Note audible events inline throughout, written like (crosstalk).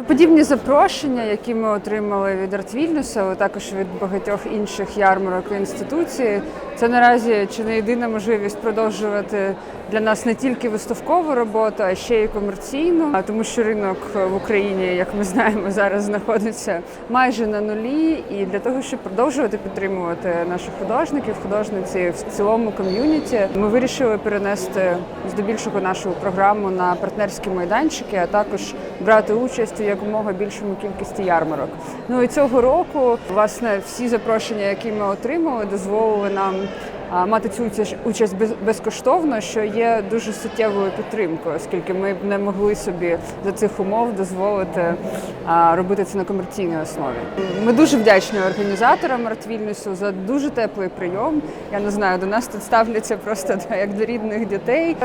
Ну, Подібні запрошення, які ми отримали від Артвільнюса, але також від багатьох інших ярмарок і інституцій, це наразі чи не єдина можливість продовжувати для нас не тільки виставкову роботу, а ще й комерційну. А тому, що ринок в Україні, як ми знаємо, зараз знаходиться майже на нулі. І для того, щоб продовжувати підтримувати наших художників, художниці в цілому ком'юніті, ми вирішили перенести здебільшого нашу програму на партнерські майданчики, а також брати участь у якомога більшому кількості ярмарок. Ну і цього року, власне, всі запрошення, які ми отримали, дозволили нам мати цю участь- безкоштовно, що є дуже суттєвою підтримкою, оскільки ми б не могли собі за цих умов дозволити робити це на комерційній основі. Ми дуже вдячні організаторам Артвільнюсу за дуже теплий прийом. Я не знаю, до нас тут ставляться просто (laughs) як до рідних дітей.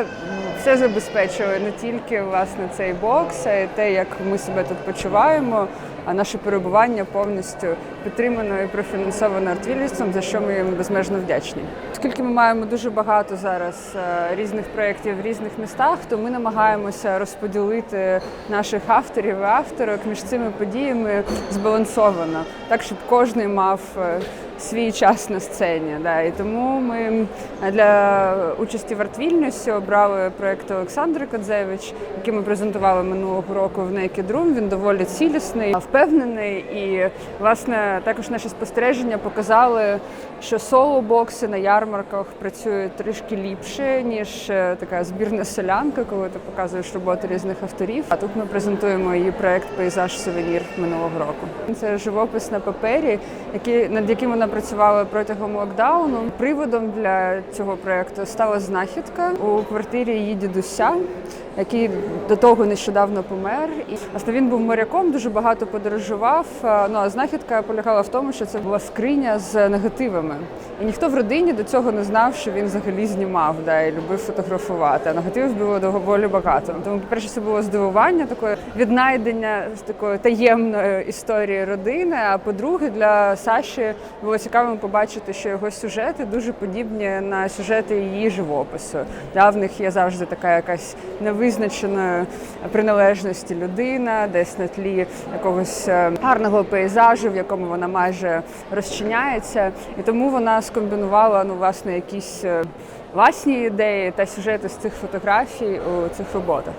Все забезпечує не тільки власне цей бокс, а й те, як ми себе тут почуваємо. А наше перебування повністю підтримано і профінансовано артвілістом, за що ми їм безмежно вдячні. Оскільки ми маємо дуже багато зараз е, різних проєктів в різних містах, то ми намагаємося розподілити наших авторів і авторок між цими подіями збалансовано, так щоб кожен мав е, свій час на сцені. Да. І тому ми для участі в Артвільнюсі обрали проєкт Олександри Кодзевич, який ми презентували минулого року в Naked Room. Він доволі цілісний, впевнений. І власне також наші спостереження показали, що соло-бокси на ярмарках працюють трішки ліпше, ніж е, така збірна солянка, коли ти показуєш роботи різних авторів. А тут ми презентуємо її проєкт Пейзаж сувенір минулого року. Це живопис на папері, який над яким вона працювала протягом локдауну. Приводом для цього проекту стала знахідка у квартирі її дідуся, який до того нещодавно помер. І власне він був моряком, дуже багато подорожував. Ну а знахідка полягала в тому, що це була скриня з негативами. І ніхто в родині до цього не знав, що він взагалі знімав да, і любив фотографувати. А негативів було доволі багато. Тому, по-перше, це було здивування, таке віднайдення з такої таємної історії родини. А по-друге, для Саші було цікаво побачити, що його сюжети дуже подібні на сюжети її живопису. Да, в них є завжди така якась невизначеної приналежності людина, десь на тлі якогось е, гарного пейзажу, в якому вона майже розчиняється. І тому вона скомбінувала ну, власне якісь е, власні ідеї та сюжети з цих фотографій у цих роботах.